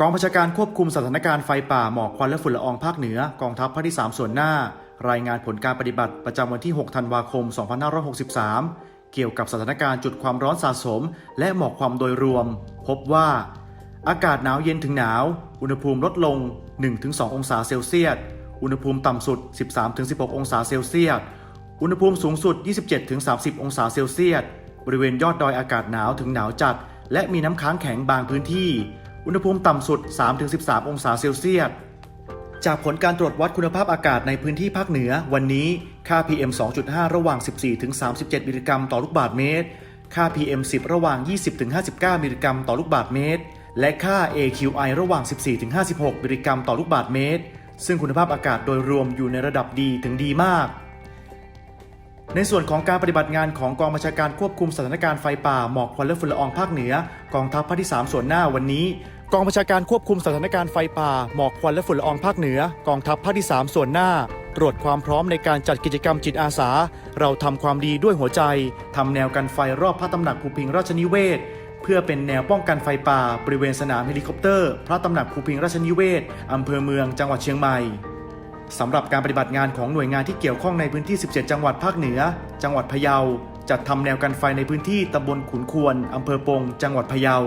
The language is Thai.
กองบัญชาการควบคุมสถานการณ์ไฟป่าหมอกควันและฝุ่นละอองภาคเหนือกองทัพภาคที่ 3 ส่วนหน้า รายงานผลการปฏิบัติประจำวันที่ 6 ธันวาคม 2563 เกี่ยวกับสถานการณ์จุดความร้อนสะสม และหมอกควันโดยรวม พบว่า อากาศหนาวเย็นถึงหนาว อุณหภูมิลดลง 1-2 องศาเซลเซียส อุณหภูมิต่ำสุด 13-16 องศาเซลเซียส อุณหภูมิสูงสุด 27-30 องศาเซลเซียส บริเวณยอดดอยอากาศหนาวถึงหนาวจัด และมีน้ำค้างแข็งบางพื้นที่ อุณหภูมิต่ำสุด 3-13 องศาเซลเซียส จากผลการตรวจวัดคุณภาพอากาศในพื้นที่ภาคเหนือ วันนี้ค่า PM 2.5 ระหว่าง 14-37 มิลลิกรัมต่อลูกบาศก์เมตร ค่า PM 10 ระหว่าง 20-59 มิลลิกรัมต่อลูกบาศก์เมตร และค่า AQI ระหว่าง 14-56 มิลลิกรัมต่อลูกบาศก์เมตร ซึ่งคุณภาพอากาศโดยรวมอยู่ในระดับดีถึงดีมากในส่วนของการปฏิบัติงานของกองบัญชาการควบคุมสถานการณ์ไฟป่าหมอกควันและฝุ่นละอองภาคเหนือ กองทัพภาคที่ 3 ส่วนหน้าวันนี้ กองบัญชาการควบคุมสถานการณ์ไฟป่า หมอกควันและฝุ่นละอองภาคเหนือ กองทัพภาคที่ 3 ส่วนหน้า ตรวจความพร้อมในการจัดกิจกรรมจิตอาสา เราทำความดีด้วยหัวใจทำแนวกันไฟรอบพระตำหนักภูพิงราชนิเวศ เพื่อเป็นแนวป้องกันไฟป่า บริเวณสนามเฮลิคอปเตอร์ พระตำหนักภูพิงราชนิเวศอำเภอเมืองจังหวัดเชียงใหม่สำหรับการปฏิบัติงานของหน่วยงานที่เกี่ยวข้องในพื้นที่ 17 จังหวัดภาคเหนือ จังหวัดพะเยาจัดทำแนวกันไฟในพื้นที่ตำบลขุนควรอำเภอปง จังหวัดพะเยา